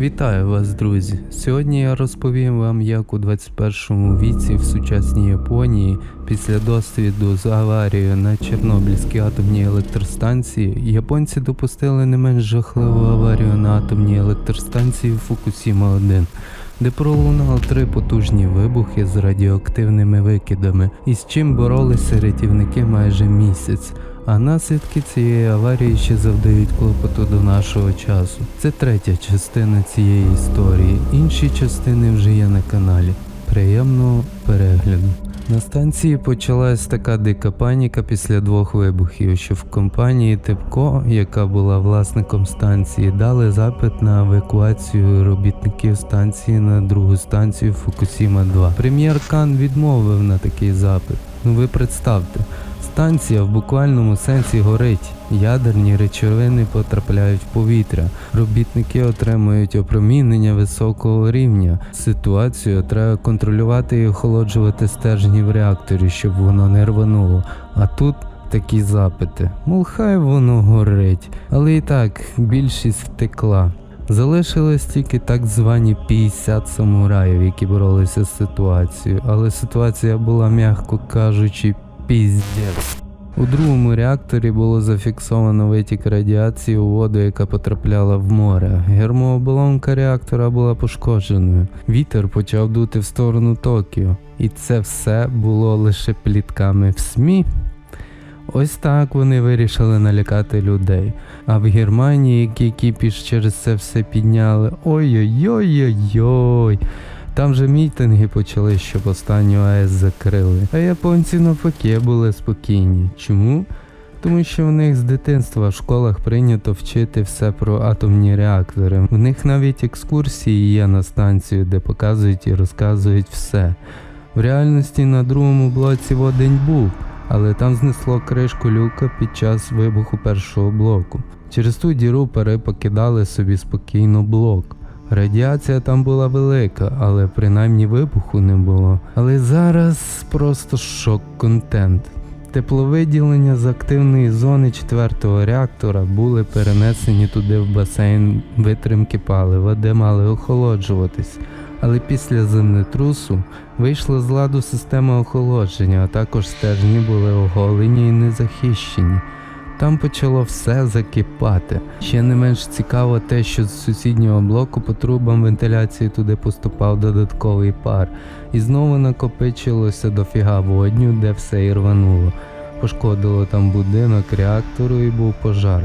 Вітаю вас, друзі! Сьогодні я розповім вам, як у 21 віці в сучасній Японії після досвіду з аварією на Чорнобильській атомній електростанції японці допустили не менш жахливу аварію на атомній електростанції Фукусіма 1 де пролунали три потужні вибухи з радіоактивними викидами, із чим боролися рятівники майже місяць. А наслідки цієї аварії ще завдають клопоту до нашого часу. Це третя частина цієї історії. Інші частини вже є на каналі. Приємного перегляду. На станції почалась така дика паніка після двох вибухів, що в компанії Тепко, яка була власником станції, дали запит на евакуацію робітників станції на другу станцію Фукусіма 2. Прем'єр Кан відмовив на такий запит. Ну ви представте, станція в буквальному сенсі горить. Ядерні речовини потрапляють в повітря. Робітники отримують опромінення високого рівня. Ситуацію треба контролювати і охолоджувати стержні в реакторі, щоб воно не рвануло. А тут такі запити. Мол, хай воно горить. Але і так більшість втекла. Залишились тільки так звані 50 самураїв, які боролися з ситуацією, але ситуація була, м'яко кажучи, піздець. У другому реакторі було зафіксовано витік радіації у воду, яка потрапляла в море. Гермооболонка реактора була пошкодженою. Вітер почав дути в сторону Токіо. І це все було лише плітками в СМІ. Ось так вони вирішили налякати людей. А в Германії, які кіпіш через це все підняли, ой-ой-ой-ой-ой. Там же мітинги почали, щоб останню АЕС закрили. А японці навпаки були спокійні. Чому? Тому що в них з дитинства в школах прийнято вчити все про атомні реактори. В них навіть екскурсії є на станцію, де показують і розказують все. В реальності на другому блоці водень був, але там знесло кришку люка під час вибуху першого блоку. Через ту діру перепокидали собі спокійно блок. Радіація там була велика, але принаймні вибуху не було. Але зараз просто шок-контент. Тепловиділення з активної зони четвертого реактора були перенесені туди в басейн витримки палива, де мали охолоджуватись. Але після землетрусу вийшла з ладу система охолодження, а також стержні були оголені і незахищені. Там почало все закипати. Ще не менш цікаво те, що з сусіднього блоку по трубам вентиляції туди поступав додатковий пар, і знову накопичилося дофіга водню, де все і рвануло. Пошкодило там будинок реактору і був пожар.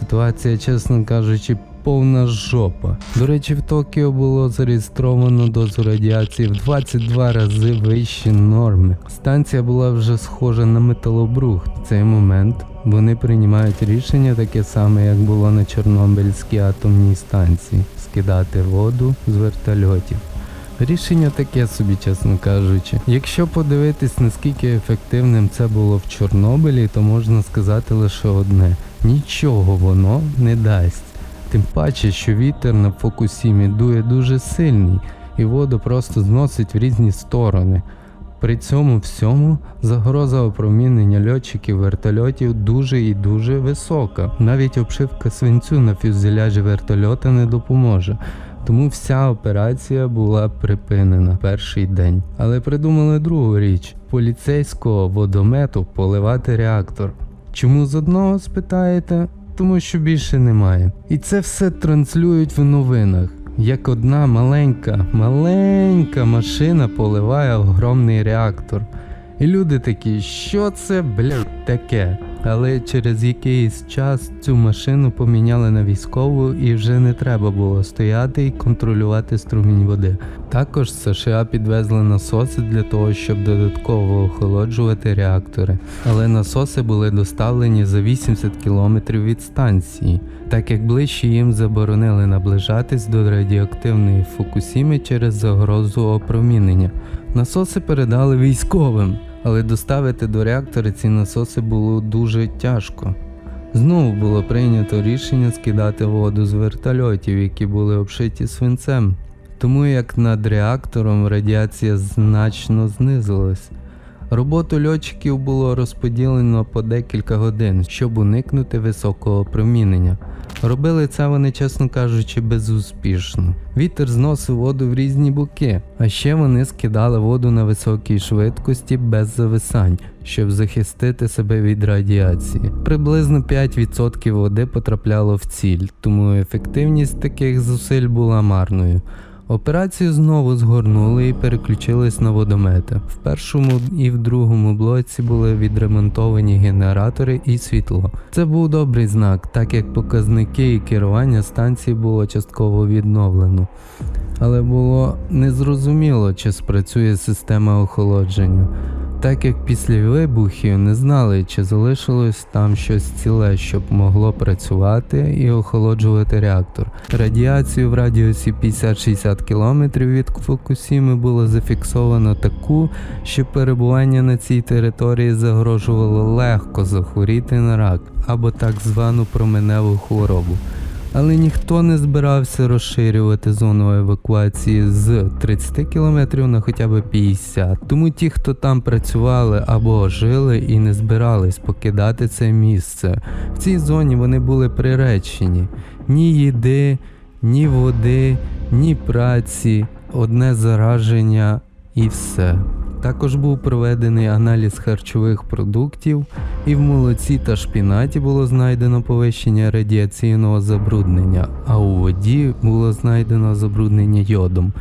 Ситуація, чесно кажучи, повна жопа. До речі, в Токіо було зареєстровано дозу радіації в 22 рази вищі норми. Станція була вже схожа на металобрух. В цей момент вони приймають рішення таке саме, як було на Чорнобильській атомній станції скидати воду з вертольотів. Рішення таке собі, чесно кажучи. Якщо подивитись, наскільки ефективним це було в Чорнобилі, то можна сказати лише одне: нічого воно не дасть. Тим паче, що вітер на Фокусімі дує дуже сильний, і воду просто зносить в різні сторони. При цьому всьому загроза опромінення льотчиків вертольотів дуже і дуже висока. Навіть обшивка свинцю на фюзеляжі вертольота не допоможе. Тому вся операція була припинена перший день. Але придумали другу річ поліцейського водомету поливати реактор. Чому з одного спитаєте? Тому що більше немає. І це все транслюють в новинах. Як одна маленька, маленька машина поливає огромний реактор. І люди такі, що це, блядь, таке? Але через якийсь час цю машину поміняли на військову і вже не треба було стояти і контролювати струмінь води. Також США підвезли насоси для того, щоб додатково охолоджувати реактори. Але насоси були доставлені за 80 кілометрів від станції, так як ближче їм заборонили наближатись до радіоактивної Фукусіми через загрозу опромінення. Насоси передали військовим, але доставити до реактора ці насоси було дуже тяжко. Знову було прийнято рішення скидати воду з вертольотів, які були обшиті свинцем. Тому як над реактором радіація значно знизилась. Роботу льотчиків було розподілено по декілька годин, щоб уникнути високого промінення. Робили це вони, чесно кажучи, безуспішно. Вітер зносив воду в різні боки, а ще вони скидали воду на високій швидкості без зависань, щоб захистити себе від радіації. Приблизно 5% води потрапляло в ціль, тому ефективність таких зусиль була марною. Операцію знову згорнули і переключились на водомети. В першому і в другому блоці були відремонтовані генератори і світло. Це був добрий знак, так як показники і керування станції було частково відновлено. Але було незрозуміло, чи спрацює система охолодження. Так як після вибухів не знали, чи залишилось там щось ціле, щоб могло працювати і охолоджувати реактор. Радіацію в радіусі 50-60 км від Фукусіми було зафіксовано таку, що перебування на цій території загрожувало легко захворіти на рак або так звану променеву хворобу. Але ніхто не збирався розширювати зону евакуації з 30 км на хоча б 50. Тому ті, хто там працювали або жили і не збирались покидати це місце. В цій зоні вони були приречені. Ні їди, ні води, ні праці, одне зараження і все. Також був проведений аналіз харчових продуктів, і в молоці та шпінаті було знайдено повищення радіаційного забруднення, а у воді було знайдено забруднення йодом.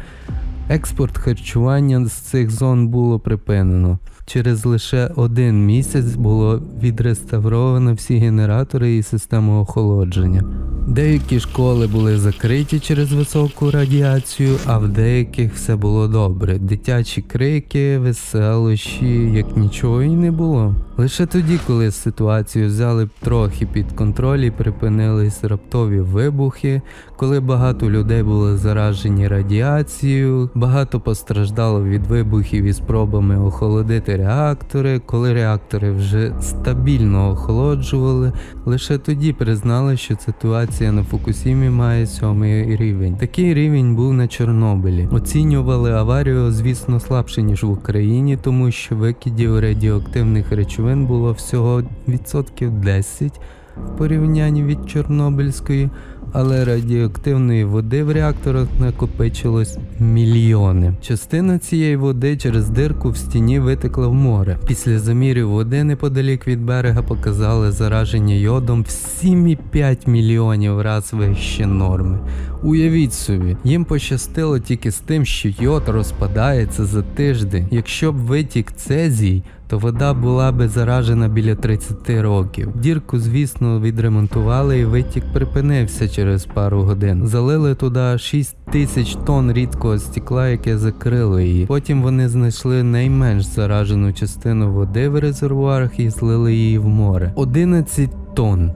Експорт харчування з цих зон було припинено. Через лише один місяць було відреставровано всі генератори і систему охолодження. Деякі школи були закриті через високу радіацію, а в деяких все було добре. Дитячі крики, веселощі, як нічого і не було. Лише тоді, коли ситуацію взяли трохи під контроль і припинились раптові вибухи, коли багато людей були заражені радіацією, багато постраждало від вибухів і спробами охолодити реактори, коли реактори вже стабільно охолоджували, лише тоді признали, що ситуація на Фукусімі має сьомий рівень. Такий рівень був на Чорнобилі. Оцінювали аварію, звісно, слабше ніж в Україні, тому що викидів радіоактивних речовин було всього відсотків 10 в порівнянні від Чорнобильської, але радіоактивної води в реакторах накопичилось мільйони. Частина цієї води через дирку в стіні витекла в море. Після замірів води неподалік від берега показали зараження йодом в 7,5 мільйонів раз вище норми. Уявіть собі, їм пощастило тільки з тим, що йод розпадається за тиждень. Якщо б витік цезій, то вода була би заражена біля 30 років. Дірку, звісно, відремонтували і витік припинився через пару годин. Залили туди 6 тисяч тонн рідкого стекла, яке закрило її. Потім вони знайшли найменш заражену частину води в резервуарах і злили її в море. 11 тонн.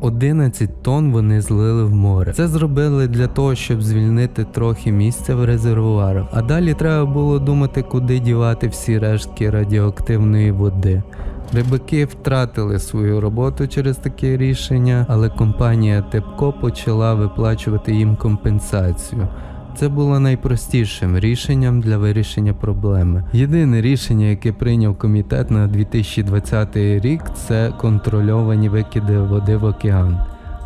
11 тонн вони злили в море. Це зробили для того, щоб звільнити трохи місця в резервуарах. А далі треба було думати, куди дівати всі рештки радіоактивної води. Рибаки втратили свою роботу через таке рішення, але компанія Тепко почала виплачувати їм компенсацію. Це було найпростішим рішенням для вирішення проблеми. Єдине рішення, яке прийняв комітет на 2020 рік, це контрольовані викиди води в океан.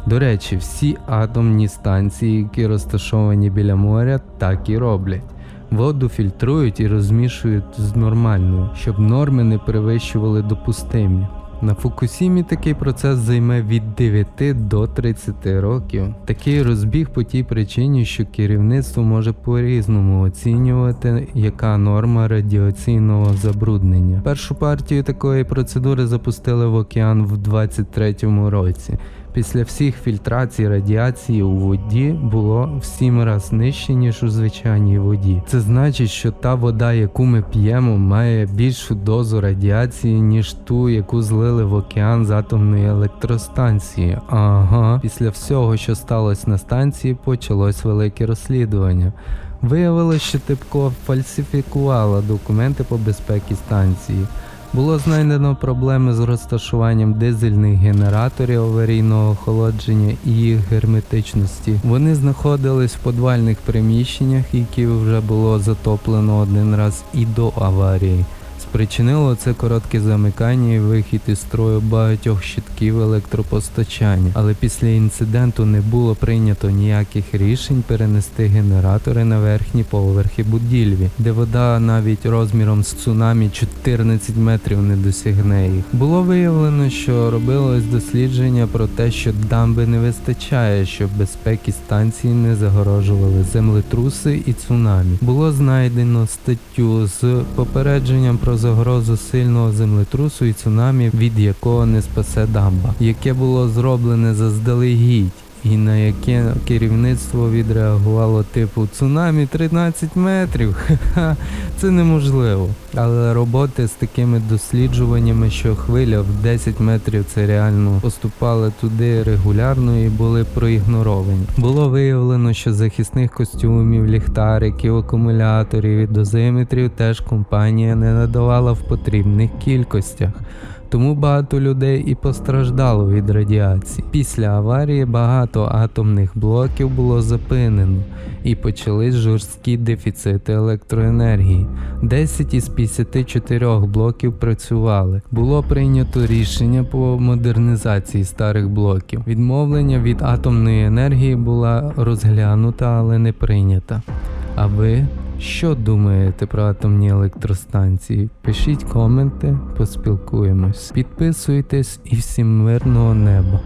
До речі, всі атомні станції, які розташовані біля моря, так і роблять. Воду фільтрують і розмішують з нормальною, щоб норми не перевищували допустимі. На Фукусімі такий процес займе від 9 до 30 років. Такий розбіг по тій причині, що керівництво може по-різному оцінювати, яка норма радіаційного забруднення. Першу партію такої процедури запустили в океан в 23-му році. Після всіх фільтрацій радіації у воді було в сім раз нижче, ніж у звичайній воді. Це значить, що та вода, яку ми п'ємо, має більшу дозу радіації, ніж ту, яку злили в океан з атомної електростанції. Ага, після всього, що сталося на станції, почалось велике розслідування. Виявилось, що Типко фальсифікувала документи по безпеці станції. Було знайдено проблеми з розташуванням дизельних генераторів аварійного охолодження і їх герметичності. Вони знаходились в подвальних приміщеннях, які вже було затоплено один раз і до аварії. Спричинило це коротке замикання і вихід із строю багатьох щитків електропостачання. Але після інциденту не було прийнято ніяких рішень перенести генератори на верхні поверхи будівлі, де вода навіть розміром з цунамі 14 метрів не досягне їх. Було виявлено, що робилось дослідження про те, що дамби не вистачає, щоб безпеки станції не загорожували землетруси і цунамі. Було знайдено статтю з попередженням про загрозу сильного землетрусу і цунамі, від якого не спасе дамба, яке було зроблене заздалегідь. І на яке керівництво відреагувало типу цунамі 13 метрів. Ха-ха, це неможливо. Але роботи з такими досліджуваннями, що хвиля в 10 метрів це реально поступали туди регулярно і були проігноровані. Було виявлено, що захисних костюмів, ліхтариків, акумуляторів і дозиметрів теж компанія не надавала в потрібних кількостях. Тому багато людей і постраждало від радіації. Після аварії багато атомних блоків було зупинено і почались жорсткі дефіцити електроенергії. 10 із 54 блоків працювали. Було прийнято рішення по модернізації старих блоків. Відмовлення від атомної енергії була розглянута, але не прийнята. А ви що думаєте про атомні електростанції? Пишіть коменти, поспілкуємось. Підписуйтесь і всім мирного неба.